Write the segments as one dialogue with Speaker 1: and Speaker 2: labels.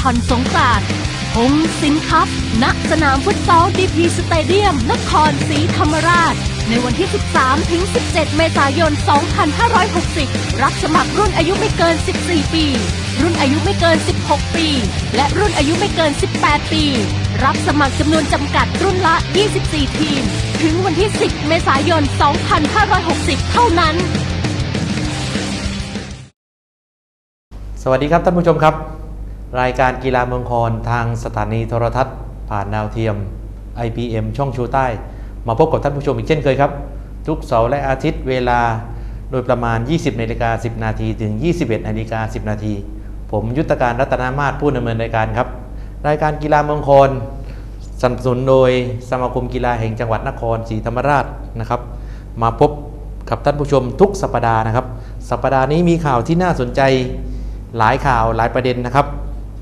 Speaker 1: ธอนสงกรานต์พงสินคัพณสนามฟุตซอลดีพีสเตเดียม นครศรีธรรมราช ในวันที่ 13 ถึง 17 เมษายน 2560 รับสมัครรุ่นอายุไม่เกิน 14 ปี รุ่นอายุไม่เกิน 16 ปี และรุ่นอายุไม่เกิน 18 ปี รับสมัครจำนวนจำกัดรุ่นละ 24 ทีม ถึงวันที่ 10 เมษายน 2560 เท่านั้น
Speaker 2: สวัสดีครับท่านผู้ชมครับ รายการกีฬาเมืองคอนทางสถานีโทรทัศน์ ผ่านดาวเทียม IPM ช่องชูใต้ มาพบกับท่านผู้ชมอีกเช่นเคยครับ ทุกเสาร์และอาทิตย์เวลาโดยประมาณ 20นาฬิกา10 นาทีถึง 21นาฬิกา10 นาที ผมยุทธการรัตนามาศผู้ดำเนินรายการครับ รายการกีฬาเมืองคอนสนับสนุนโดยสมาคมกีฬาแห่งจังหวัดนครศรีธรรมราชนะครับ มาพบกับท่านผู้ชมทุกสัปดาห์นะครับ สัปดาห์นี้มีข่าวที่น่าสนใจหลายข่าวหลายประเด็นนะครับ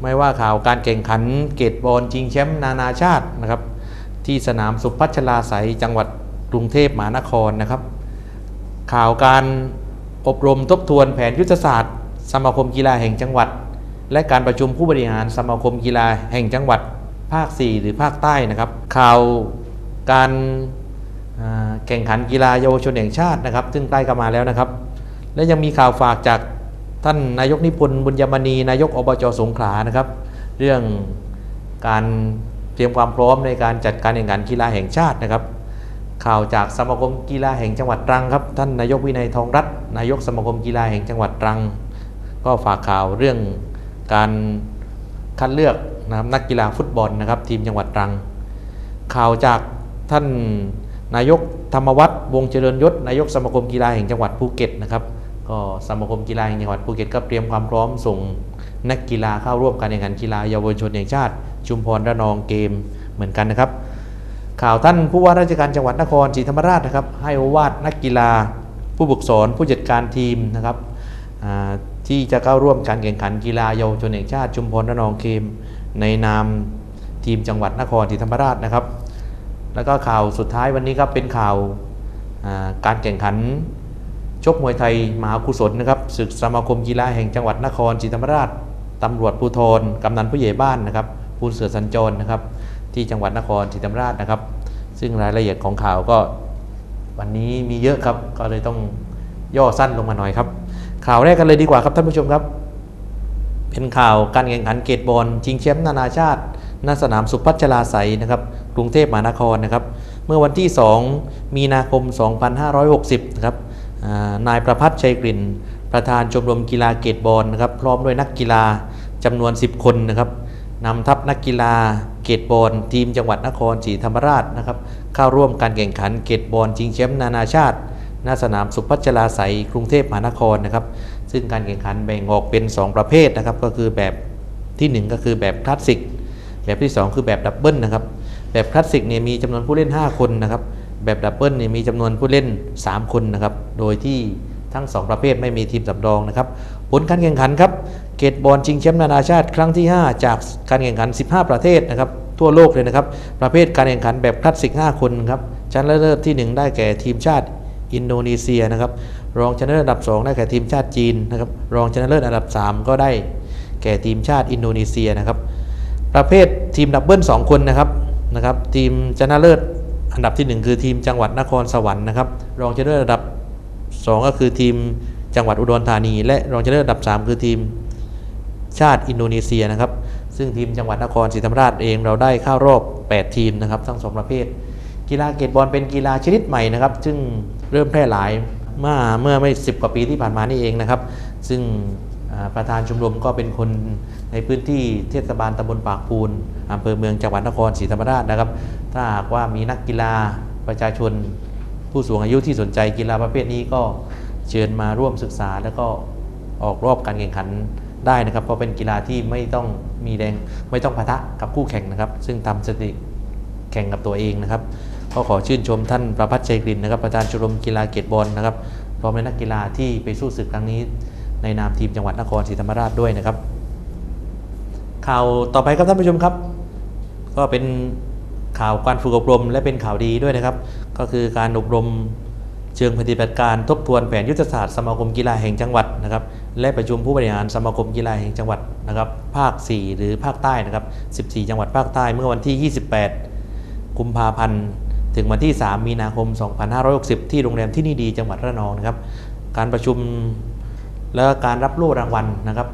Speaker 2: ไม่ว่าข่าวการแข่งขันเกตบอลชิงแชมป์นานาชาตินะครับ ที่สนามสุพัชลาไสยจังหวัดกรุงเทพมหานครนะครับ ข่าวการอบรมทบทวนแผนยุทธศาสตร์ สมาคมกีฬาแห่งจังหวัด และการประชุมผู้บริหารสมาคมกีฬาแห่งจังหวัดภาค 4 หรือภาคใต้นะครับ ข่าวการแข่งขันกีฬาเยาวชนแห่งชาตินะครับ ซึ่งใกล้เข้ามาแล้วนะครับ และยังมีข่าวฝากจาก ท่านนายกนิพนธ์บุญยมณีนายกอบจสงขลานะครับ เรื่องการเตรียมความพร้อมในการจัดการแข่งขันกีฬาแห่งชาตินะครับ ข่าวจากสมาคมกีฬาแห่งจังหวัดตรังครับ ท่านนายกวินัยทองรัตน์นายกสมาคมกีฬาแห่งจังหวัดตรัง ก็ฝากข่าวเรื่องการคัดเลือกนะครับนักกีฬาฟุตบอลนะครับ ทีมจังหวัดตรัง ข่าวจากท่านนายกธรรมวัฒน์วงเจริญยศนายกสมาคมกีฬาแห่งจังหวัดภูเก็ตนะครับ ก็สมาคมกีฬาแห่งจังหวัดภูเก็ตก็เตรียมความพร้อมส่งนักกีฬาเข้าร่วมการแข่งขันกีฬาเยาวชนแห่งชาติ ชุมพรระนองเกมเหมือนกันนะครับ ข่าวท่านผู้ว่าราชการจังหวัดนครศรีธรรมราชนะครับ ให้โอวาทนักกีฬา ผู้ฝึกสอนผู้จัดการทีมนะครับที่จะเข้าร่วมการแข่งขันกีฬาเยาวชนแห่งชาติชุมพรระนองเกมในนามทีมจังหวัดนครศรีธรรมราชนะครับ แล้วก็ข่าวสุดท้ายวันนี้ครับเป็นข่าวการแข่งขัน ชกมวยไทยมหากุศลนะครับศึกสมาคมกีฬาแห่งจังหวัดนครศรีธรรมราชตำรวจภูธรกำนันผู้ใหญ่บ้านนะครับผู้เสือสัญจรนะครับ ที่จังหวัดนครศรีธรรมราชนะครับ ซึ่งรายละเอียดของข่าวก็วันนี้มีเยอะครับก็เลยต้องย่อสั้นลงมาหน่อยครับข่าวแรกกันเลยดีกว่าครับท่านผู้ชมครับ เป็นข่าวการแข่งขันเกตบอลชิงแชมป์นานาชาติณสนามสุพัชลาไสนะครับกรุงเทพมหานครนะครับ เมื่อวันที่ 2 มีนาคม 2560นะครับ นายประพัฒน์ชัยกลิ่น ประธานชมรมกีฬาเกตบอลนะครับพร้อมด้วยนักกีฬาจำนวน 10 คนนะครับนำทัพนักกีฬาเกตบอลทีมจังหวัดนครศรีธรรมราชนะครับเข้าร่วมการแข่งขันเกตบอลชิงแชมป์นานาชาติณสนามสุพัชลาไสกรุงเทพมหานครนะครับซึ่งการแข่งขันแบ่งออกเป็น 2 ประเภทนะครับก็คือแบบทีหนึ่1 ก็คือแบบคลาสสิก แบบที่ 2 คือแบบดับเบิลนะครับแบบคลาสสิกเนี่ยมีจำนวนผู้เล่น 5 คนนะครับ แบบดับเบิลเนี่ยมีจำนวนผู้เล่น 3 คนนะครับ โดยที่ทั้ง 2 ประเภทไม่มีทีมสำรองนะครับ ผลการแข่งขันครับ เกตบอลชิงแชมป์นานาชาติครั้งที่ 5 จากการแข่งขัน 15 ประเทศนะครับ ทั่วโลกเลยนะครับ ประเภทการแข่งขันแบบคลาสสิก 5 คนครับชนะเลิศที่ 1 ได้แก่ทีมชาติอินโดนีเซียนะครับ รองชนะเลิศอันดับ 2 ได้แก่ทีมชาติจีนนะครับ รองชนะเลิศอันดับ 3 ก็ได้แก่ทีมชาติอินโดนีเซียนะครับ ประเภททีมดับเบิล2คนนะครับนะครับ ทีมชนะเลิศ อันดับทีหนึ่1 คือทีมจังหวัดนครสวรรค์นะครับรองชนะเลิศอันดับ 2 ก็คือทีมจังหวัดอุดรธานี และรองชนะเลิศอันดับ 3 คือทีมชาติอินโดนีเซียนะครับ ซึ่งทีมจังหวัดนครศรีธรรมราชเองเราได้เข้ารอบ 8 ทีมนะครับ ทั้งสองประเภท กีฬาเกตบอลเป็นกีฬาชนิดใหม่นะครับ ซึ่งเริ่มแพร่หลายเมื่อเมื่อไม่ 10 กว่าปีที่ผ่านมานี่เองนะครับ ซึ่ง ประธานชมรมก็เป็นคนในพื้นที่เทศบาลตำบลปากพูนอำเภอเมืองจังหวัดนครศรีธรรมราชนะครับ ถ้าหากว่ามีนักกีฬาประชาชนผู้สูงอายุที่สนใจกีฬาประเภทนี้ก็เชิญมาร่วมศึกษาแล้วก็ออกรอบการแข่งขันได้นะครับ เพราะเป็นกีฬาที่ไม่ต้องมีแรงไม่ต้องปะทะกับคู่แข่งนะครับ ซึ่งทำสถิติแข่งกับตัวเองนะครับก็ขอชื่นชมท่านประพัฒน์ชัยกลินนะครับประธานชมรมกีฬาเกตบอลนะครับพร้อมด้วยนักกีฬาที่ไปสู้ศึกครั้งนี้ ในนามทีมจังหวัดนครศรีธรรมราชด้วยนะครับ ข่าวต่อไปครับท่านผู้ชมครับ ก็เป็นข่าวการฝึกอบรมและเป็นข่าวดีด้วยนะครับ ก็คือการอบรมเชิงปฏิบัติการทบทวนแผนยุทธศาสตร์สมาคมกีฬาแห่งจังหวัดนะครับ และประชุมผู้บริหารสมาคมกีฬาแห่งจังหวัดนะครับ ภาค 4 หรือภาคใต้นะครับ 14 จังหวัดภาคใต้เมื่อวันที่ 28 กุมภาพันธ์ถึงวันที่ 3 มีนาคม 2560 ที่โรงแรมที่นี่ดีจังหวัดระนองนะครับ การประชุม และการรับโล่รางวัลนะครับ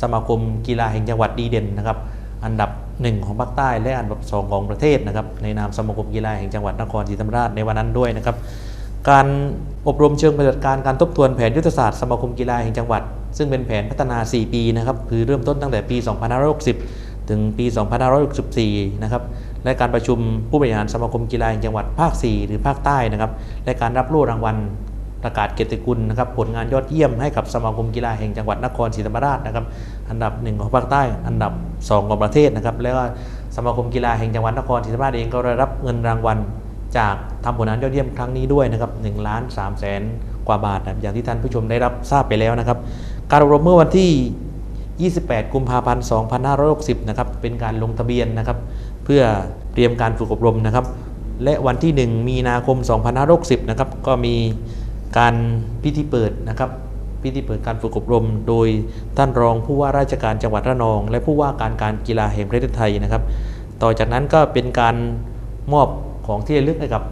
Speaker 2: สมาคมกีฬาแห่งจังหวัดดีเด่นนะครับอันดับ 1 ของภาคใต้และอันดับ 2 ของประเทศนะครับในนามสมาคมกีฬาแห่งจังหวัดนครศรีธรรมราชในวันนั้นด้วยนะครับการอบรมเชิงปฏิบัติการการทบทวนแผนยุทธศาสตร์สมาคมกีฬาแห่งจังหวัด ซึ่งเป็นแผนพัฒนา 4 ปีนะครับคือเริ่มต้นตั้งแต่ปี 2560 ถึงปี 2564 นะครับและการประชุมผู้บริหารสมาคมกีฬาแห่งจังหวัดภาค 4 หรือภาคใต้นะครับและการรับโล่รางวัล ประกาศเกียรติคุณนะครับผลงานยอดเยี่ยมให้กับสมาคมกีฬาแห่งจังหวัดนครศรีธรรมราชนะครับอันดับหนึ่งของภาคใต้ อันดับสองของประเทศนะครับแล้วก็สมาคมกีฬาแห่งจังหวัดนครศรีธรรมราชเองก็ได้รับเงินรางวัลจากทำผลงานยอดเยี่ยมครั้งนี้ด้วยนะครับ1ล้าน3แสนกว่าบาทนะอย่างที่ท่านผู้ชมได้รับทราบไปแล้วนะครับ การอบรมเมื่อวันที่ 28 กุมภาพันธ์ 2560 นะครับ เป็นการลงทะเบียนนะครับ เพื่อเตรียมการฝึกอบรมนะครับ และวันที่ 1 มีนาคม 2560 นะครับ ก็มี การพิธีเปิดนะครับพิธีเปิดการฝึกอบรม โดยท่านรองผู้ว่าราชการจังหวัดระนอง และผู้ว่าการการกีฬาแห่งประเทศไทยนะครับ ต่อจากนั้นก็เป็นการมอบของที่ระลึกให้กับ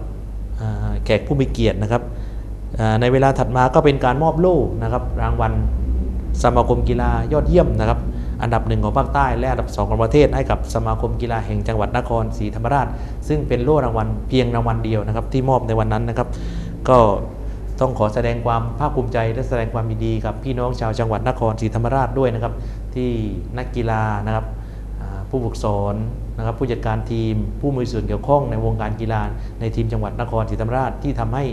Speaker 2: แขกผู้มีเกียรตินะครับในเวลาถัดมาก็เป็นการมอบโล่นะครับ รางวัลสมาคมกีฬายอดเยี่ยมนะครับ อันดับหนึ่งของภาคใต้และอันดับสองของประเทศให้กับสมาคมกีฬาแห่งจังหวัดนครศรีธรรมราช ซึ่งเป็นโล่รางวัลเพียงรางวัลเดียวนะครับ ที่มอบในวันนั้นนะครับ ก็ ต้องขอแสดงความภาคภูมิใจและแสดงความยินดีกับพี่น้องชาวจังหวัดนครศรีธรรมราชด้วยนะครับ ที่นักกีฬานะครับผู้ฝึกสอนนะครับผู้จัดการทีม ผู้มีส่วนเกี่ยวข้องในวงการกีฬาในทีมจังหวัดนครศรีธรรมราชที่ทำให้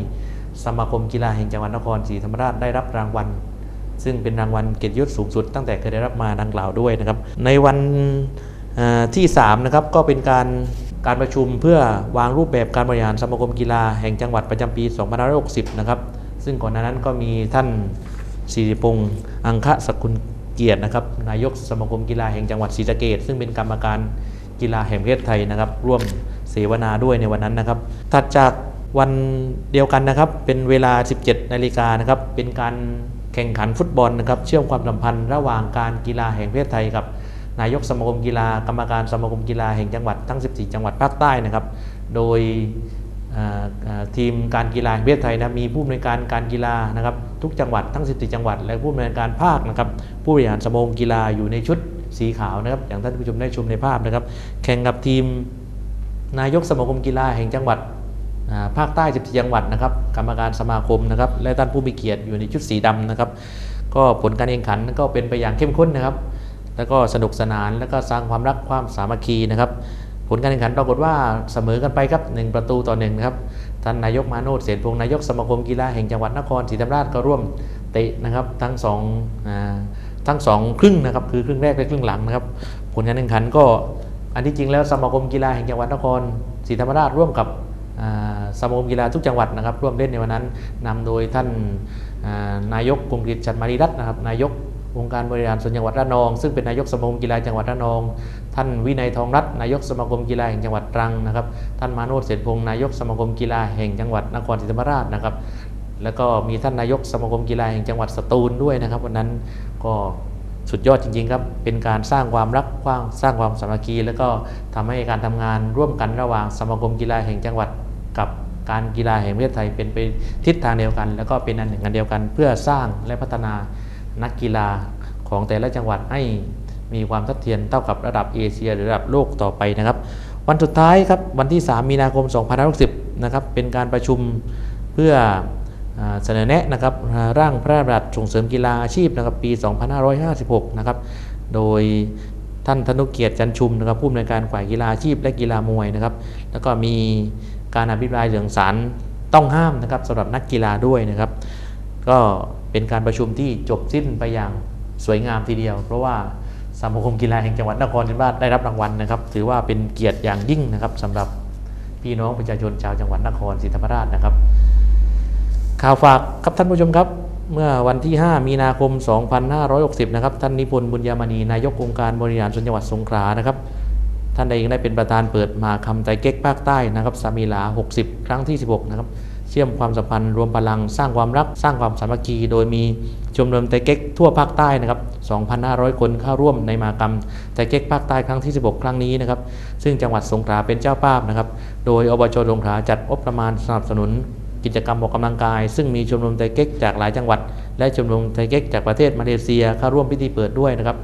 Speaker 2: สมาคมกีฬาแห่งจังหวัดนครศรีธรรมราชได้รับรางวัล ซึ่งเป็นรางวัลเกียรติยศสูงสุดตั้งแต่เคยได้รับมาดังกล่าวด้วยนะครับ ในวันที่3นะครับก็เป็นการ การประชุมเพื่อวางรูปแบบการบริหารสมาคมกีฬาแห่งจังหวัดประจำปี 2560 นะครับ ซึ่งก่อนหน้านั้นก็มีท่านสิริพงษ์อังคะสกุลเกียรตินะครับนายกสมาคมกีฬาแห่งจังหวัดศรีสะเกษซึ่งเป็นกรรมการกีฬาแห่งประเทศไทยนะครับ ร่วมเสวนาด้วยในวันนั้นนะครับถัดจากวันเดียวกันนะครับ เป็นเวลา 17 นาฬิกานะครับ เป็นการแข่งขันฟุตบอลนะครับ เชื่อมความสัมพันธ์ระหว่างการกีฬาแห่งประเทศไทยกับ นายกสมาคมกีฬากรรมการสมาคมกีฬาแห่งจังหวัดทั้ง 14 จังหวัดภาคใต้นะครับ โดยทีมการกีฬาแห่งประเทศไทยนะมีผู้อำนวยการการกีฬานะครับ ทุกจังหวัดทั้ง 14 จังหวัด และผู้อำนวยการภาคนะครับ ผู้บริหารสมาคมกีฬาอยู่ในชุดสีขาวนะครับ อย่างท่านผู้ชมได้ชมในภาพนะครับ แข่งกับทีมนายกสมาคมกีฬาแห่งจังหวัดภาคใต้ 14 จังหวัดนะครับ กรรมการสมาคมนะครับ และท่านผู้มีเกียรติอยู่ในชุดสีดำนะครับ ก็ผลการแข่งขันก็เป็นไปอย่างเข้มข้นนะครับ แล้วก็สนุกสนานแล้วก็สร้างความรักความสามัคคีนะครับ ผลการแข่งขันปรากฏว่าเสมอกันไปครับหนึ่งประตูต่อหนึ่งนะครับท่านนายกมาโนดเสนพงศ์นายกสมาคมกีฬาแห่งจังหวัดนครศรีธรรมราชก็ร่วมเตะนะครับทั้งสองทั้งสองครึ่งนะครับคือครึ่งแรกและครึ่งหลังนะครับ ผลการแข่งขันก็อันที่จริงแล้วสมาคมกีฬาแห่งจังหวัดนครศรีธรรมราชร่วมกับสมาคมกีฬาทุกจังหวัดนะครับ ร่วมเล่นในวันนั้นนำโดยท่านนายกกรุงกฤษจันทร์มารีรัตน์นะครับนายก องค์การบริหารส่วนจังหวัดระนอง ซึ่งเป็นนายกสมาคมกีฬาจังหวัดระนอง ท่านวินัยทองรัตน์นายกสมาคมกีฬาแห่งจังหวัดตรังนะครับ ท่านมาโนดเสนพงศ์นายกสมาคมกีฬาแห่งจังหวัดนครศรีธรรมราชนะครับ แล้วก็มีท่านนายกสมาคมกีฬาแห่งจังหวัดสตูลด้วยนะครับ วันนั้นก็สุดยอดจริงๆครับ เป็นการสร้างความรักความสร้างความสามัคคี แล้วก็ทำให้การทำงานร่วมกันระหว่างสมาคมกีฬาแห่งจังหวัดกับการกีฬาแห่งประเทศไทยเป็นไปทิศทางเดียวกัน แล้วก็เป็นอันหนึ่งอันเดียวกัน เพื่อสร้างและพัฒนา นักกีฬาของแต่ละจังหวัดให้มีความทัดเทียมเท่ากับระดับเอเชียหรือระดับโลกต่อไปนะครับ วันสุดท้ายครับวันที่ 3 มีนาคม 2560 นะครับเป็นการประชุมเพื่ออเสนอแนะนะครับร่างพระราชบัญญัติส่งเสริมกีฬาอาชีพนะครับปี 2556 นะครับโดยท่านธนุเกียรติจันชุมนะครับผู้อำนวยการฝ่ายกีฬาอาชีพและกีฬามวยนะครับแล้วก็มีการอภิปรายเรื่องสารต้องห้ามนะครับสำหรับนักกีฬาด้วยนะครับ ก็ เป็นการประชุมที่จบสิ้นไปอย่างสวยงามทีเดียว เพราะว่าสมาคมกีฬาแห่งจังหวัดนครศรีธรรมราชได้รับรางวัลนะครับ ถือว่าเป็นเกียรติอย่างยิ่งนะครับสำหรับพี่น้องประชาชนชาวจังหวัดนครศรีธรรมราชนะครับ ข่าวฝากครับท่านผู้ชมครับ เมื่อวันที่ 5 มีนาคม 2560 นะครับ ท่านนิพนธ์บุญยามณีนายกองค์การบริหารส่วนจังหวัดสงขลานะครับท่านเองได้เป็นประธานเปิดมาคำไตรเก๊กภาคใต้นะครับสามีหลา 60 ครั้งที่ 16 นะครับ เชื่อมความสัมพันธ์รวมพลังสร้างความรักสร้างความสามัคคี โดยมีชมรมไตเก๊กทั่วภาคใต้นะครับ 2,500 คนเข้าร่วมในมหากรรมไตเก๊กภาคใต้ครั้งที่ 16 ครั้งนี้นะครับ ซึ่งจังหวัดสงขลาเป็นเจ้าภาพนะครับ โดยอบจสงขลาจัดงบประมาณสนับสนุน กิจกรรมออกกำลังกาย ซึ่งมีชมรมไตเก๊กจากหลายจังหวัด และชมรมไตเก๊กจากประเทศมาเลเซียเข้าร่วมพิธีเปิดด้วยนะครับ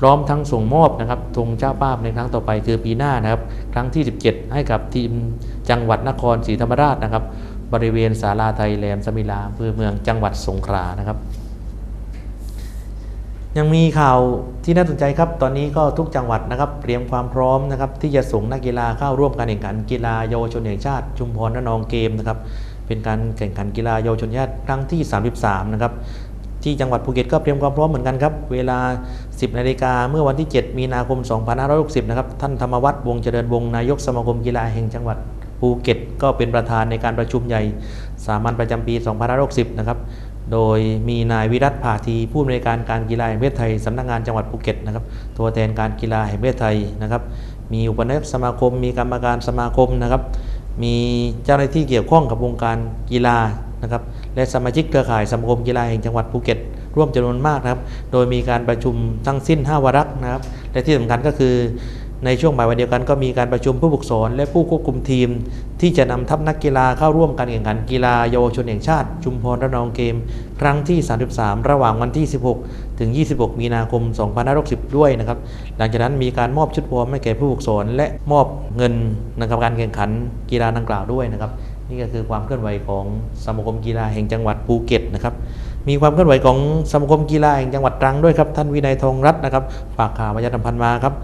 Speaker 2: พร้อมทั้งส่งมอบนะครับธงเจ้าภาพในครั้งต่อไปคือปีหน้านะครับ ครั้งที่ 17 ให้กับทีมจังหวัดนครศรีธรรมราชนะครับ บริเวณศาลาไทยแหลมสมิลาอำเภอเมืองจังหวัดสงขลานะครับ ยังมีข่าวที่น่าสนใจครับ ตอนนี้ก็ทุกจังหวัดนะครับ เตรียมความพร้อมนะครับ ที่จะส่งนักกีฬาเข้าร่วมการแข่งขันกีฬาเยาวชนแห่งชาติ ชุมพรระนองเกมนะครับ เป็นการแข่งขันกีฬาเยาวชนชาติครั้งที่ 33 นะครับที่จังหวัดภูเก็ตก็เตรียมความพร้อมเหมือนกันครับ เวลา 10 นาฬิกาเมื่อวันที่ 7 มีนาคม 2560 นะครับ ท่านธรรมวัฒน์วงเจริญวงนายกสมาคมกีฬาแห่งจังหวัด ภูเก็ตก็เป็นประธานในการประชุมใหญ่สามัญประจำปี2560นะครับ โดยมีนายวิรัตผาทีผู้อำนวยการการกีฬาแห่งประเทศไทยสำนักงานจังหวัดภูเก็ตนะครับ ตัวแทนการกีฬาแห่งประเทศไทยนะครับ มีอุปนายกสมาคม มีกรรมการสมาคมนะครับ มีเจ้าหน้าที่เกี่ยวข้องกับวงการกีฬานะครับ และสมาชิกเครือข่ายสมาคมกีฬาแห่งจังหวัดภูเก็ตร่วมจำนวนมากนะครับ โดยมีการประชุมทั้งสิ้น 5 วาระนะครับ และที่สำคัญก็คือ ในช่วงบ่ายวันเดียวกันก็มีการประชุมผู้ฝึกสอนและผู้ควบคุมทีม ที่จะนำทัพนักกีฬาเข้าร่วมการแข่งขันกีฬาเยาวชนแห่งชาติ ชุมพรระนองเกม ครั้งที่ 33 ระหว่างวันที่ 16 ถึง 26 มีนาคม 2560 ด้วยนะครับ หลังจากนั้นมีการมอบชุดวอร์มให้แก่ผู้ฝึกสอนและมอบเงินนะครับการแข่งขันกีฬาดังกล่าวด้วยนะครับ นี่ก็คือความเคลื่อนไหวของสมาคมกีฬาแห่งจังหวัดภูเก็ตนะครับมีความเคลื่อนไหวของสมาคมกีฬาแห่งจังหวัดตรังด้วยครับท่านวินัยทองรัตน์นะครับ ฝากข่าวประชาสัมพันธ์มาครับ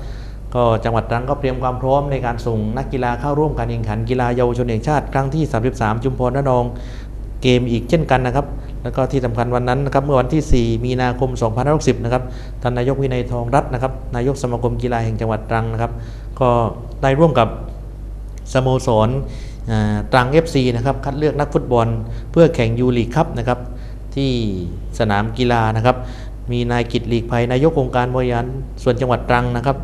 Speaker 2: ก็จังหวัดตรังก็เตรียมความพร้อมในการส่งนักกีฬาเข้าร่วมการแข่งขันกีฬาเยาวชนแห่งชาติ ครั้งที่ 33 จุมพรระนองเกมอีกเช่นกันนะครับ แล้วก็ที่สำคัญวันนั้นนะครับเมื่อวันที่ 4 มีนาคม 2560 นะครับท่านนายกวินัยทองรัตน์นะครับนายกสมาคมกีฬาแห่งจังหวัดตรังนะครับ ก็ได้ร่วมกับสโมสรตรัง FC นะครับคัดเลือกนักฟุตบอล เพื่อแข่งยูลีกครับนะครับที่สนามกีฬานะครับ มีนายกิตหลีกภัยนายกองค์การบริหารส่วนจังหวัดตรังนะครับ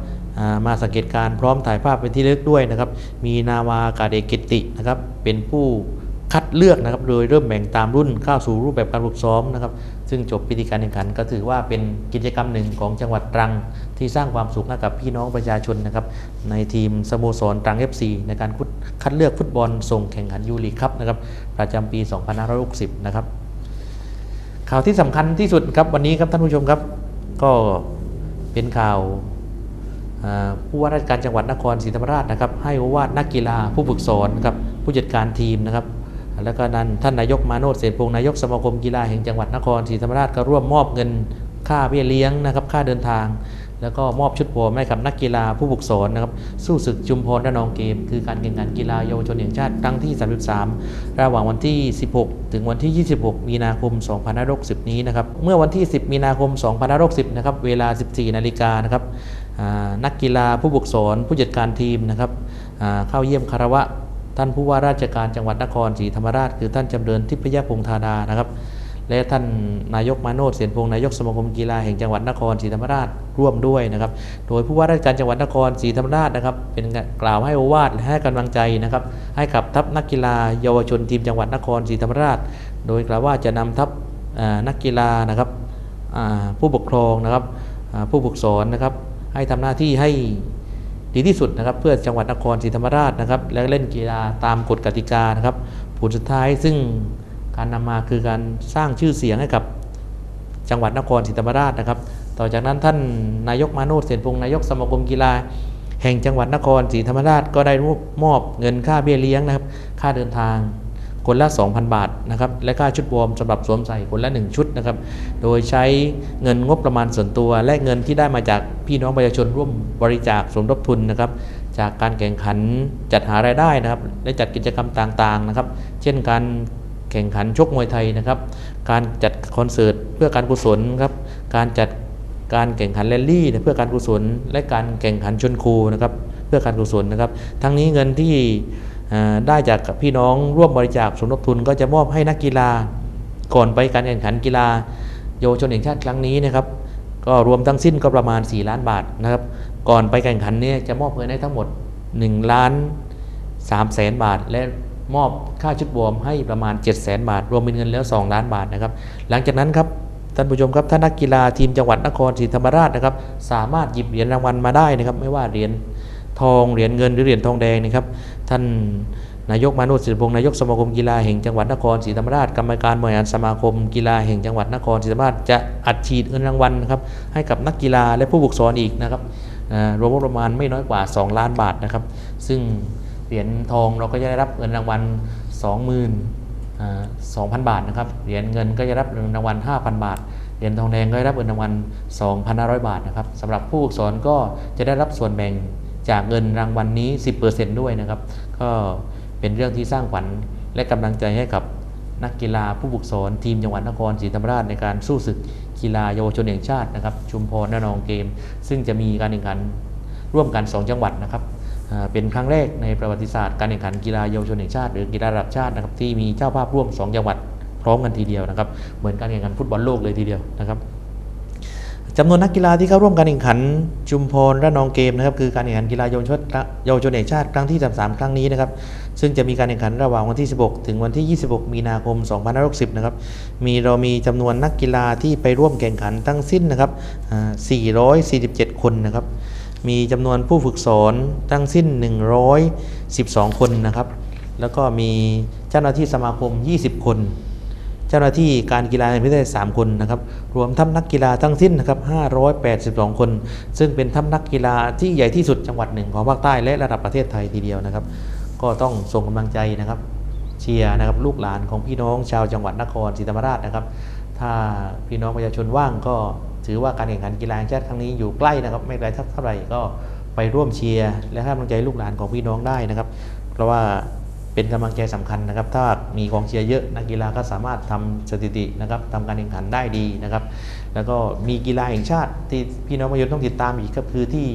Speaker 2: มาสังเกตการณ์พร้อมถ่ายภาพเป็นที่ระลึกด้วยนะครับ มีนาวากาเดกิตินะครับเป็นผู้คัดเลือกนะครับโดยเริ่มแบ่งตามรุ่นเข้าสู่รูปแบบการฝึกซ้อมนะครับ ซึ่งจบพิธีการแข่งขันก็ถือว่าเป็นกิจกรรมหนึ่งของจังหวัดตรัง ที่สร้างความสุขให้กับพี่น้องประชาชนนะครับ ในทีมสโมสรตรัง FC ในการคัดเลือกฟุตบอลส่งแข่งขันยูรีครับนะครับประจำปี 2560 นะครับข่าวที่สำคัญที่สุดครับวันนี้ครับท่านผู้ชมครับ ก็เป็นข่าว ผู้ว่าราชการจังหวัดนครศรีธรรมราชนะครับ ให้โอวาทนักกีฬาผู้ฝึกสอนครับผู้จัดการทีมนะครับ แล้วก็นั้นท่านนายกมาโนดเศรษฐพงศ์นายกสมาคมกีฬาแห่งจังหวัดนครศรีธรรมราชก็ร่วมมอบเงินค่าเบี้ยเลี้ยงนะครับ ค่าเดินทาง แล้วก็มอบชุดวอร์มให้กับนักกีฬาผู้ฝึกสอนนะครับ สู้ศึกจุมพรระนองเกม คือการแข่งขันกีฬาเยาวชนแห่งชาติครั้งที่ 33 ระหว่างวันที่ 16 ถึงวันที่ 26 มีนาคม 2560 นี้นะครับ เมื่อวันที่ 10 มีนาคม 2560 นะครับ เวลา 14 นาฬิกานะครับ นักกีฬาผู้ฝึกสอนผู้จัดการทีมนะครับเข้าเยี่ยมคารวะ ท่านผู้ว่าราชการจังหวัดนครศรีธรรมราช คือท่านจำเริญทิพยพงษธาดานะครับ และท่านนายกมาโนดเสียนพงศ์นายกสมาคมกีฬาแห่งจังหวัดนครศรีธรรมราชร่วมด้วยนะครับ โดยผู้ว่าราชการจังหวัดนครศรีธรรมราชนะครับ เป็นกล่าวให้โอวาทให้กำลังใจนะครับ ให้กับทัพนักกีฬาเยาวชนทีมจังหวัดนครศรีธรรมราช โดยกล่าวว่าจะนำทัพนักกีฬานะครับผู้ปกครองนะครับผู้ฝึกสอนนะครับ ให้ทำหน้าที่ให้ดีที่สุดนะครับ เพื่อจังหวัดนครศรีธรรมราชนะครับ และเล่นกีฬาตามกฎกติกานะครับ ผลสุดท้ายซึ่งการนำมาคือการสร้างชื่อเสียงให้กับจังหวัดนครศรีธรรมราชนะครับ ต่อจากนั้นท่านนายกมาโนดเสนพงศ์นายกสมาคมกีฬา แห่งจังหวัดนครศรีธรรมราชก็ได้มอบเงินค่าเบี้ยเลี้ยงนะครับ ค่าเดินทาง คนละ 2,000 บาทนะครับและค่าชุดวอร์มสำหรับสวมใส่คนละ 1 ชุดนะครับโดยใช้เงินงบประมาณส่วนตัว และเงินที่ได้มาจากพี่น้องประชาชนร่วมบริจาคสมทบทุนนะครับจากการแข่งขันจัดหารายได้นะครับและจัดกิจกรรมต่างๆนะครับเช่นการแข่งขันชกมวยไทยนะครับ การจัดคอนเสิร์ตเพื่อการกุศลครับการจัดการแข่งขันแรลลี่เพื่อการกุศล และการแข่งขันชนครูนะครับเพื่อการกุศลนะครับ ทั้งนี้เงินที่ ได้จากพี่น้องร่วมบริจาคสมทบทุนก็จะมอบให้นักกีฬาก่อนไปการแข่งขันกีฬาเยาวชนแห่งชาติครั้งนี้นะครับ ก็รวมทั้งสิ้นก็ประมาณ 4 ล้านบาทนะครับ ก่อนไปแข่งขันเนี่ยจะมอบเงินให้ทั้งหมด1ล้าน3แสนบาท และมอบค่าชุดวอร์มให้ประมาณ 7 0 0 0 0 0บาท รวมเป็นเงินแล้ว 2 ล้านบาทนะครับ หลังจากนั้นครับท่านผู้ชมครับถ้านักกีฬาทีมจังหวัดนครศรีธรรมราชนะครับ สามารถหยิบเหรียญรางวัลมาได้นะครับ ไม่ว่าเหรียญทองเหรียญเงินหรือเหรียญทองแดงนะครับ ท่านนายกมานุษย์ศิริพงศ์นายกสมาคมกีฬาแห่งจังหวัดนครศรีธรรมราชกรรมการบริหารสมาคมกีฬาแห่งจังหวัดนครศรีธรรมราชจะอัดฉีดเงินรางวัลนะครับให้กับนักกีฬาและผู้ฝึกสอนอีกนะครับรวมประมาณไม่น้อยกว่า 2 ล้านบาทนะครับ ซึ่งเหรียญทองเราก็จะได้รับเงินรางวัล 20,000อ่า2,000 บาทนะครับเหรียญเงินก็จะรับเงินรางวัล 5,000 บาทเหรียญทองแดงก็ได้รับเงินรางวัล 2,500 บาทนะครับสำหรับผู้ฝึกสอนก็จะได้รับส่วนแบ่ง จากเงินรางวัลนี้ 10%ด้วยนะครับ ก็เป็นเรื่องที่สร้างขวัญและกำลังใจให้กับนักกีฬาผู้ฝึกสอนทีมจังหวัดนครศรีธรรมราชในการสู้ศึกกีฬาเยาวชนแห่งชาตินะครับ ชุมพรระนองเกม ซึ่งจะมีการแข่งขันร่วมกัน 2 จังหวัดนะครับเป็นครั้งแรกในประวัติศาสตร์การแข่งขันกีฬาเยาวชนแห่งชาติหรือกีฬาระดับชาตินะครับที่มีเจ้าภาพร่วม 2 จังหวัดพร้อมกันทีเดียวนะครับ เหมือนการแข่งขันฟุตบอลโลกเลยทีเดียวนะครับ จำนวนนักกีฬาที่เข้าร่วมการแข่งขันชุมพรระนองเกมนะครับคือการแข่งขันกีฬาเยาวชนเยาวชนแห่งชาติครั้งที่ 33 ครั้งนี้นะครับซึ่งจะมีการแข่งขันระหว่างวันที่ 16 ถึงวันที่ 26 มีนาคม 2560 นะครับมีเรามีจำนวนนักกีฬาที่ไปร่วมแข่งขันทั้งสิ้นนะครับ 447 คนนะครับมีจำนวนผู้ฝึกสอนทั้งสิ้น 112 คนนะครับแล้วก็มีเจ้าหน้าที่สมาคม 20 คน เจ้าหน้าที่การกีฬาแห่งประเทศ3คนนะครับรวมทัพนักกีฬาทั้งสิ้นนะครับ582 คน ซึ่งเป็นทัพนักกีฬาที่ใหญ่ที่สุดจังหวัดหนึ่งของภาคใต้และระดับประเทศไทยทีเดียวนะครับ ก็ต้องส่งกำลังใจนะครับ เชียร์นะครับลูกหลานของพี่น้องชาวจังหวัดนครศรีธรรมราชนะครับ ถ้าพี่น้องประชาชนว่างก็ถือว่าการแข่งขันกีฬาแห่งชาติครั้งนี้อยู่ใกล้นะครับไม่ไกลเท่าไหร่ก็ไปร่วมเชียร์และให้กำลังใจลูกหลานของพี่น้องได้นะครับ เพราะว่า เป็นกำลังใจสำคัญนะครับ ถ้ามีกองเชียร์เยอะนักกีฬาก็สามารถทำสถิตินะครับทำการแข่งขันได้ดีนะครับ แล้วก็มีกีฬาแห่งชาติที่พี่น้องประชาชนต้องติดตามอีกก็คือที่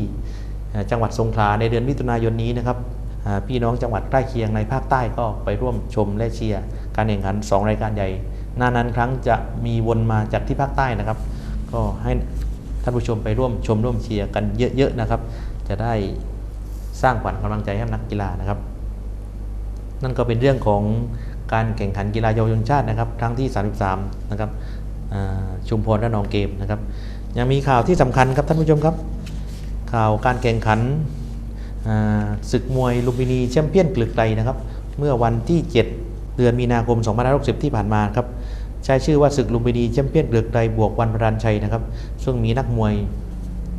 Speaker 2: จังหวัดสงขลาในเดือนมิถุนายนนี้นะครับพี่น้องจังหวัดใกล้เคียงในภาคใต้ก็ไปร่วมชมและเชียร์การแข่งขัน 2 รายการใหญ่นานๆครั้งจะมีวนมาจากที่ภาคใต้นะครับ ก็ให้ท่านผู้ชมไปร่วมชมร่วมเชียร์กันเยอะๆนะครับ จะได้สร้างขวัญกำลังใจให้นักกีฬานะครับ นั่นก็เป็นเรื่องของการแข่งขันกีฬาเยาวชนชาตินะครับครั้งที่ 33 นะครับชุมพรระนองเกมนะครับ ยังมีข่าวที่สำคัญครับท่านผู้ชมครับ ข่าวการแข่งขันศึกมวยลุมพินีแชมเปี้ยนกลึกไกลนะครับ เมื่อวันที่ 7 เดือนมีนาคม 2560 ที่ผ่านมาครับ ใช้ชื่อว่าศึกลุมพินีแชมเปี้ยนกลึกไกลบวกวันพรันชัยนะครับ ซึ่งมีนักมวย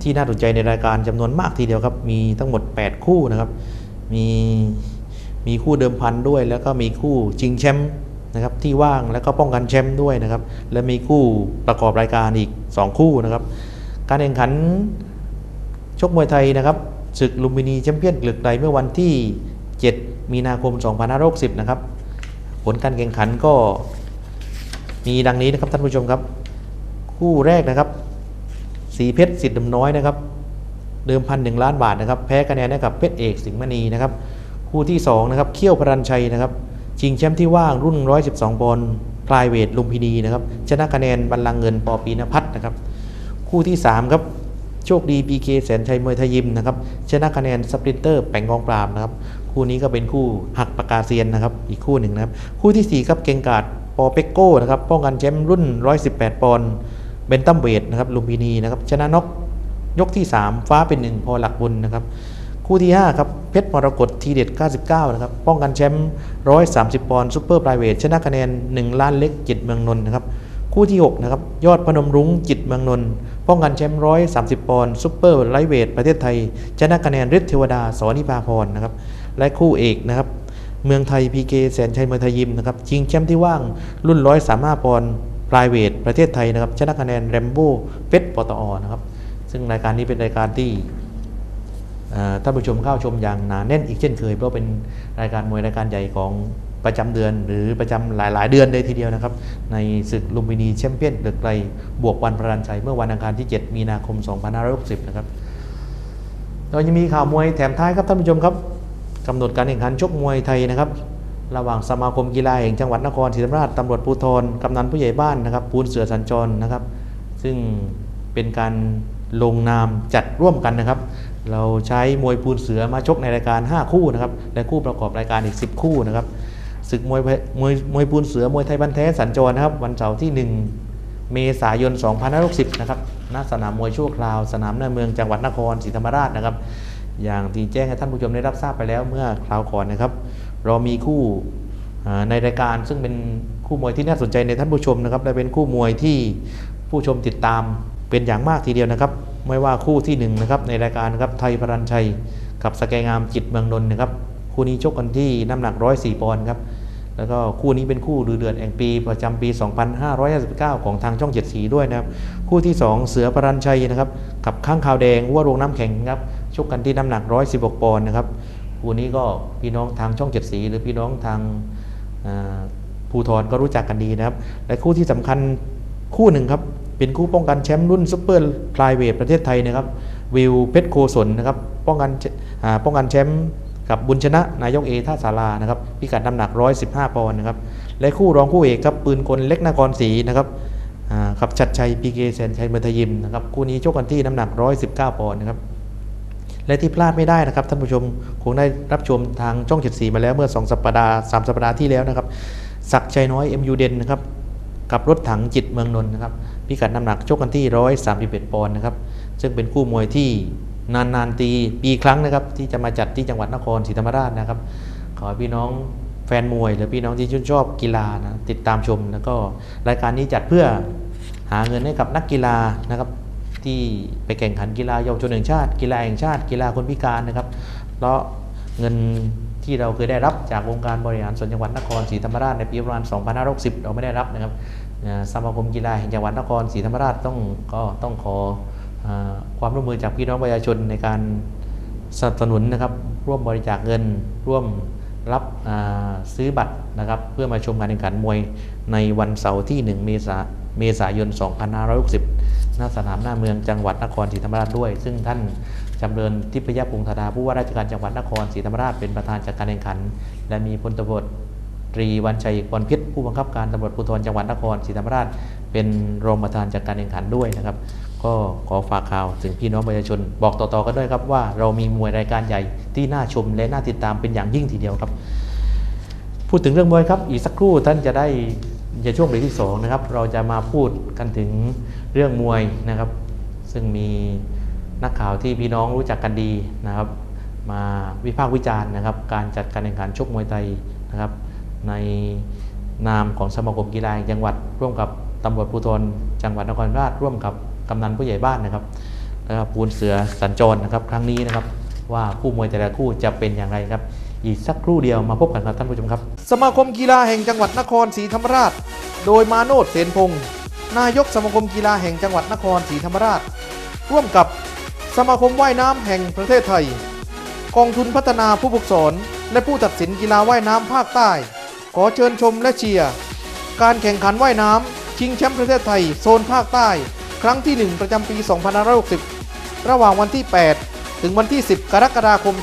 Speaker 2: ที่น่าสนใจในรายการจำนวนมากทีเดียวครับ มีทั้งหมด 8 คู่นะครับ มี มีคู่เดิมพันด้วย แล้วก็มีคู่ชิงแชมป์นะครับที่ว่างแล้วก็ป้องกันแชมป์ด้วยนะครับ และมีคู่ประกอบรายการอีก 2 คู่นะครับ การแข่งขันชกมวยไทยนะครับศึกลุมพินีแชมเปี้ยนกลึกไกลเมื่อวันที่ 7 มีนาคม 2560 นะครับ ผลการแข่งขันก็มีดังนี้นะครับท่านผู้ชมครับ คู่แรกนะครับ สีเพชรสิทธิ์ดำน้อยนะครับ เดิมพันหนึ่งล้านบาทนะครับ แพ้คะแนนให้กับเพชรเอกสิงห์มณีนะครับ คู่ที่2นะครับเขี้ยวพรันชัยนะครับชิงแชมป์ที่ว่างรุ่น 112ปอนด์พลายเวทลุมพินีนะครับชนะคะแนนบัลลังเงินปอปีนพัฒน์นะครับคู่ที่3ครับโชคดี PK แสนชัยมวยไทยยิมนะครับชนะคะแนนสปรินเตอร์แป่งกองปราบนะครับคู่นี้ก็เป็นคู่หักปากกาเซียนนะครับอีกคู่หนึ่งนะครับคู่ทีสี่4ครับเกงกาดปอเปกโก้นะครับป้องกันแชมป์รุ่น 118 ปอนด์เบนตัมเวทนะครับลุมพินีนะครับชนะน็อกยกที่ 3 ฟ้าเป็นหนึ่งพอหลักบุญนะครับ คู่ที่ 5 ครับ เพชรมรกตทีเด็ด 99 นะครับ ป้องกันแชมป์ 130 ปอนด์ซูเปอร์ไพรเวทชนะคะแนน 1 ล้านเล็กจิตเมืองนนท์นะครับ คู่ที่ 6 นะครับ ยอดพนมรุ้งจิตเมืองนนท์ป้องกันแชมป์130 ปอนด์ซูเปอร์ไลท์เวทประเทศไทย ชนะคะแนนฤทธิ์เทวดาสอนิพาพรนะครับ และคู่เอกนะครับ เมืองไทยพีเแสนชัยมวยไทยยิมนะครับ ชิงแชมป์ที่ว่างรุ่น 135 ปอนด์ไพรเวทประเทศไทยนะครับ ชนะคะแนนแรมโบ้เพชรปตอนะครับ ซึ่งรายการนี้เป็นรายการที่ ท่านผู้ชมเข้าชมอย่างหนาแน่นอีกเช่นเคย เพราะเป็นรายการมวยรายการใหญ่ของประจำเดือน หรือประจำหลาย ๆ เดือนเลยทีเดียวนะครับ ในศึกลุมพินีแชมเปี้ยนเดือไกลบวกวันพรันชัยเมื่อวันอังคารที่ 7 มีนาคม 2560 นะครับเรายังมีข่าวมวยแถมท้ายครับท่านผู้ชมครับกำหนดการแข่งขันชกมวยไทยนะครับ ระหว่างสมาคมกีฬาแห่งจังหวัดนครศรีธรรมราชตำรวจภูธรกำนันผู้ใหญ่บ้านนะครับปูนเสือสัญจรนะครับ ซึ่งเป็นการลงนามจัดร่วมกันนะครับ เราใช้มวยปูนเสือมาชกในรายการ 5 คู่นะครับและคู่ประกอบรายการอีก 10 คู่นะครับศึกมวยมวยมวยปูนเสือมวยไทยบันแท้สัญจรนะครับ วันเสาร์ที่ 1 เมษายน 2560 นะครับณสนามมวยชั่วคราว สนามหน้าเมืองจังหวัดนครศรีธรรมราชนะครับ อย่างที่แจ้งให้ท่านผู้ชมได้รับทราบไปแล้วเมื่อคราวก่อนนะครับ เรามีคู่ในรายการซึ่งเป็นคู่มวยที่น่าสนใจในท่านผู้ชมนะครับและเป็นคู่มวยที่ผู้ชมติดตามเป็นอย่างมากทีเดียวนะครับ ไม่ว่าคู่ที่หนึ่งนะครับในรายการนะครับไทยพรัญชัย กับสแกงามจิตเมืองนนท์นะครับคู่นี้ชกกันที่น้ำหนัก104ปอนด์ครับแล้วก็คู่นี้เป็นคู่ดูเดือดแห่งปีประจำปี 2559 ของทางช่องเจ็ดสีด้วยนะครับ คู่ที่ 2 เสือพรัญชัยนะครับ กับข้างขาวแดงวัวโรงน้ำแข็งครับชกกันที่น้ำหนัก 116 ปอนด์นะครับคู่นี้ก็พี่น้องทางช่องเจ็ดสี หรือพี่น้องทางภูทรก็รู้จักกันดีนะครับ และคู่ที่สำคัญคู่หนึ่งครับ เป็นคู่ป้องกันแชมป์รุ่นซุปเปอร์ไฟเวทประเทศไทยนะครับวิวเพชรโคศลนะครับป้องกันป้องกันแชมป์กับบุญชนะนายกเอท่าสารานะครับพิกัดน้ำหนัก 115 ปอนด์นะครับและคู่รองคู่เอกครับปืนกลเล็กนครศรีนะครับอ่ากับชัดชัยพีเกแสนชัยเมอร์ทยิมนะครับคู่นี้ชกกันที่น้ำหนัก 119 ปอนด์นะครับและที่พลาดไม่ได้นะครับท่านผู้ชมคงได้รับชมทางช่อง 74 มาแล้วเมื่อ 2 สัปดาห์3สัปดาห์ที่แล้วนะครับศักชัยน้อย MU เดนนะครับกับรถถังจิตเมืองนนท์นะครับ พิกัดน้ำหนักชกกันที่ 131 ปอนด์นะครับ ซึ่งเป็นคู่มวยที่นานๆตีปีครั้งนะครับ ที่จะมาจัดที่จังหวัดนครศรีธรรมราชนะครับ ขอพี่น้องแฟนมวย หรือพี่น้องที่ชื่นชอบกีฬานะติดตามชม แล้วก็รายการนี้จัดเพื่อหาเงินให้กับนักกีฬานะครับที่ไปแข่งขันกีฬาเยาวชนแห่งชาติ กีฬาแห่งชาติ กีฬาคนพิการนะครับเพราะเงินที่เราเคยได้รับจากองค์การบริหารส่วนจังหวัดนครศรีธรรมราชในปีประมาณ 2560 เราไม่ได้รับนะครับ สมาคมกีฬาแห่งจังหวัดนครศรีธรรมราชต้องก็ต้องขออความร่วมมือจากพี่น้องประชาชนในการสนับสนุนนะครับ ร่วมบริจาคเงิน ร่วมรับซื้อบัตรนะครับ เพื่อมาชมการแข่งขันมวยในวันเสาร์ที่ 1 เมษาเมษายน 2560ณสนามหน้าเมืองจังหวัดนครศรีธรรมราชด้วย ซึ่งท่านจำเริญทิพยพงศ์ธาดาผู้ว่าราชการจังหวัดนครศรีธรรมราชเป็นประธานจัดการแข่งขัน และมีพลตำรวจต รีวันชัยพรพิษผู้บังคับการตำรวจภูธรจังหวัดนครศรีธรรมราช เป็นรองประธานจัดการแข่งขันด้วยนะครับ ก็ขอฝากข่าวถึงพี่น้องประชาชน บอกต่อๆกันด้วยครับว่าเรามีมวยรายการใหญ่ที่น่าชมและน่าติดตามเป็นอย่างยิ่งทีเดียวครับ พูดถึงเรื่องมวยครับ อีกสักครู่ท่านจะได้ในช่วงเบรกที่สองนะครับเราจะมาพูดกันถึงเรื่องมวยนะครับ ซึ่งมีนักข่าวที่พี่น้องรู้จักกันดีนะครับ มาวิพากษ์วิจารณ์นะครับ การจัดการแข่งขันชกมวยไทยนะครับ ในนามของสมาคมกีฬาแห่งจังหวัดร่วมกับตำรวจภูธรจังหวัดนครราชร่วมกับกำนันผู้ใหญ่บ้านนะครับแล้วก็ปูนเสือสัญจรนะครับ ครั้งนี้นะครับ ว่าคู่มวยแต่ละคู่จะเป็นอย่างไรครับ อีกสักครู่เดียวมาพบกันครับท่านผู้ชมครับ
Speaker 3: สมาคมกีฬาแห่งจังหวัดนครศรีธรรมราช โดยมาโนดเสนพงศ์นายกสมาคมกีฬาแห่งจังหวัดนครศรีธรรมราช ร่วมกับสมาคมว่ายน้ำแห่งประเทศไทย กองทุนพัฒนาผู้ฝึกสอนและผู้ตัดสินกีฬาว่ายน้ำภาคใต้ อเชิญชมและเชียร์การแข่งขันว่ายน้ำชิงแชมป์ประเทศไทยโซนภาคใต้ ครั้งที่ 1 ประจำปี 2560 ระหว่างวันที่ 8 ถึงวันที่ 10 กรกฎาคม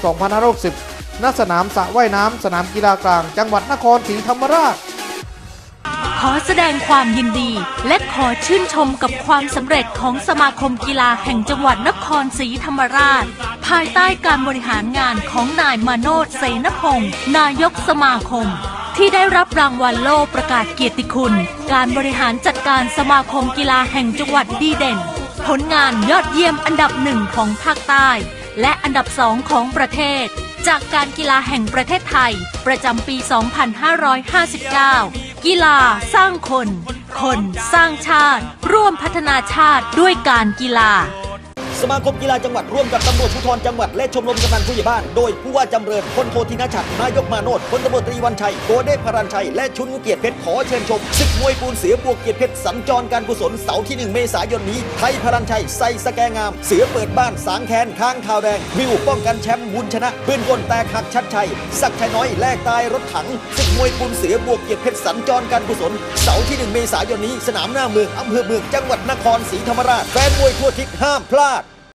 Speaker 3: 2560 ณ สนามสระว่ายน้ำสนามกีฬากลาง จังหวัดนครศรีธรรมราช
Speaker 1: ขอแสดงความยินดี และขอชื่นชมกับความสำเร็จของสมาคมกีฬาแห่งจังหวัดนครศรีธรรมราช ภายใต้การบริหารงานของนายมาโนดเสนพงศ์นายกสมาคม ที่ได้รับรางวัลโล่ประกาศเกียรติคุณ การบริหารจัดการสมาคมกีฬาแห่งจังหวัดดีเด่น ผลงานยอดเยี่ยมอันดับหนึ่งของภาคใต้ และอันดับสองของประเทศ จากการกีฬาแห่งประเทศไทย ประจำปี 2559 กีฬาสร้างคน คนสร้างชาติ ร่วมพัฒนาชาติด้วยการกีฬา
Speaker 4: สมาคมกีฬาจังหวัดร่วมกับตำรวจภูธรจังหวัดและชมรมกำนันผู้ใหญ่บ้าน โดยผู้ว่าจำเริญพลโทธินชัดนายกมาโนดพลตำรวจตรีวันชัยโกเดพรันชัย และชุนเกียรติเพชรขอเชิญชมศึกมวยปูนเสือบวกเกียรติเพชรสัญจรการกุศลเสาร์ที่ 1 เมษายนนี้ ไทยพรันชัยใส่สแกงาม เสือเปิดบ้านสางแคนข้างขาวแดงวิวป้องกันแชมป์บุญชนะปืนกลแตกหักชัดชัยสักชัยน้อยแลกตายรถถังศึกมวยปูนเสือบวกเกียรติเพชรสัญจรการกุศลเสาร์ที่ 1 เมษายนนี้ สนามหน้าเมืองอำเภอเมืองจังหวัดนครศรีธรรมราชแฟนมวยทั่วทิศห้ามพลาด